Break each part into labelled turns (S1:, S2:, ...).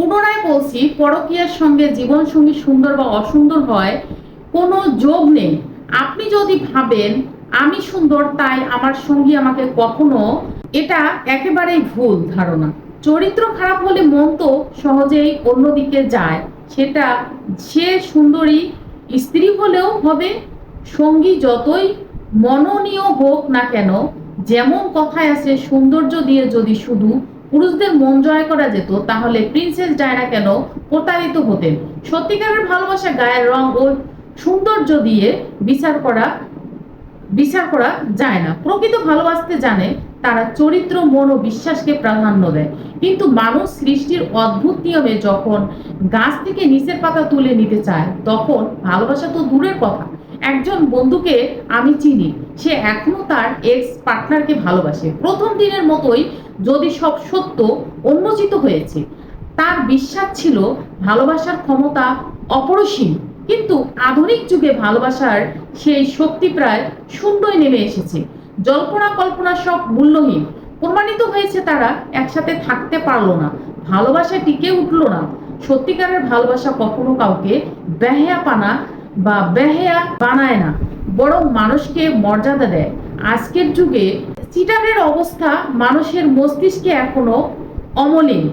S1: পুনরায় বলছি, পরকীয়ার সঙ্গে জীবনসঙ্গী সুন্দর বা অসুন্দর হয়, কোনো যোগ নেই। আপনি যদি ভাবেন, আমি সুন্দর, তাই আমার সঙ্গী আমাকে কখনো, এটা একেবারেই ভুল ধারণা। চরিত্র খারাপ হলে মন তো সহজেই অন্যদিকে যায়। সেটা সে সুন্দরী স্ত্রী হলেও হবে। সঙ্গী যতই মননীয় হোক না কেন, যেমন কথায় আছে, সৌন্দর্য দিয়ে যদি শুধু পুরুষদের মন জয় করা যেত, তাহলে প্রিন্সেস ডায়না কেন প্রতারিত হতেন? সত্যিকারের ভালোবাসা গায়ের রং ও সৌন্দর্য দিয়ে বিচার করা বিচার করা যায় না। প্রকৃত ভালোবাসতে জানে, তারা চরিত্র, মন ও বিশ্বাসকে প্রাধান্য দেয়। কিন্তু মানুষ সৃষ্টির অদ্ভুত নিয়মে যখন গাছ থেকে নিচের পাতা তুলে নিতে চায়, তখন ভালোবাসা তো দূরের কথা। একজন বন্ধুকে আমি চিনি, সে এখনও তার এক্স পার্টনারকে ভালোবাসে। প্রথম দিনের মতোই যদি সব সত্য, উন্মোচিত হয়েছে। তার বিশ্বাস ছিল ভালোবাসার ক্ষমতা অপরিসীম, কিন্তু আধুনিক যুগে ভালোবাসার সেই শক্তি প্রায় শূন্যই নেমে এসেছে। জল্পনা কল্পনা সব মূল্যহীন। প্রমাণিত হয়েছে তারা একসাথে থাকতে পারল না, ভালোবাসা টিকে উঠল না। সত্যিকারের ভালোবাসা কখনো কাউকে বেহেয়া পানা বা বেহেয়া বানায় না, বরং মানুষকে মর্যাদা দেয়। আজকের যুগে চিটারের অবস্থা মানুষের মস্তিষ্কে এখনও অমলিন।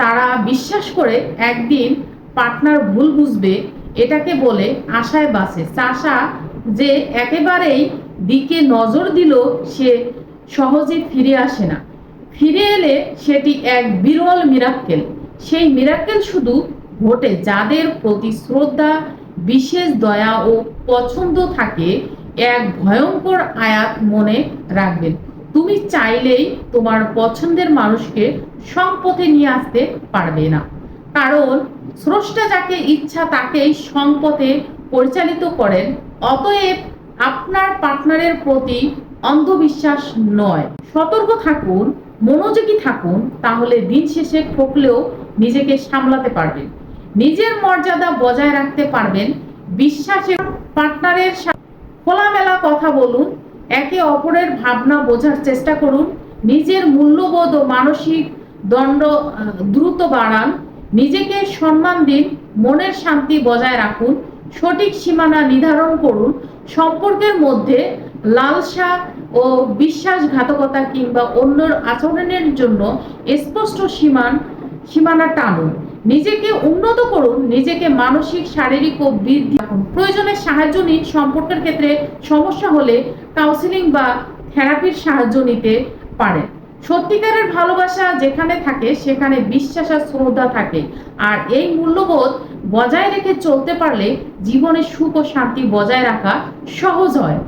S1: তারা বিশ্বাস করে একদিন পার্টনার ভুল বুঝবে, এটাকে বলে আশায় বাসে চাষা যে একেবারেই দিকে নজর দিল, সে সহজে ফিরে আসে না। ফিরে এলে সেটি এক বিরল মিরাক্কেল। সেই মিরাক্কেল শুধু ঘটে যাদের প্রতি শ্রদ্ধা বিশেষ দয়া ও পছন্দ থাকে এক ভয়ঙ্কর আয়াত মনে রাখবেন। তুমি চাইলেই তোমার পছন্দের মানুষকে সংপথে নিয়ে আসতে পারবে না। কারণ স্রষ্টা যাকে ইচ্ছা তাকেই সংপথে পরিচালিত করেন, অতএব আপনার পার্টনারের প্রতি অন্ধবিশ্বাস নয়। সতর্ক থাকুন, মনোযোগী থাকুন, তাহলে দিন শেষে ঠকলেও নিজেকে সামলাতে পারবেন। নিজের মর্যাদা বজায় রাখতে পারবেন, বিশ্বাসের পার্টনারের খোলামেলা কথা বলুন, একে অপরের ভাবনা বোঝার চেষ্টা করুন, নিজের মূল্যবোধ ও মানসিক দণ্ড দ্রুত বাড়ান, নিজেকে সম্মান দিন, মনের শান্তি বজায় রাখুন, সঠিক সীমানা নির্ধারণ করুন, সম্পর্কের মধ্যে লালসা ও বিশ্বাসঘাতকতা কিংবা অন্যর আচরণের জন্য স্পষ্ট সীমান, সীমানা টানুন। নিজেকে উন্নত করুন, নিজেকে মানসিক, শারীরিক ও বৃদ্ধি রাখুন। প্রয়োজনে সাহায্য নিন, সম্পর্কের ক্ষেত্রে সমস্যা হলে কাউন্সিলিং বা থেরাপির সাহায্য নিতে পারেন। সত্যিকারের ভালোবাসা যেখানে থাকে, সেখানে বিশ্বাস আর শ্রদ্ধা থাকে। আর এই মূল্যবোধ বজায় রেখে চলতে পারলে জীবনে সুখ ও শান্তি বজায় রাখা সহজ হয়।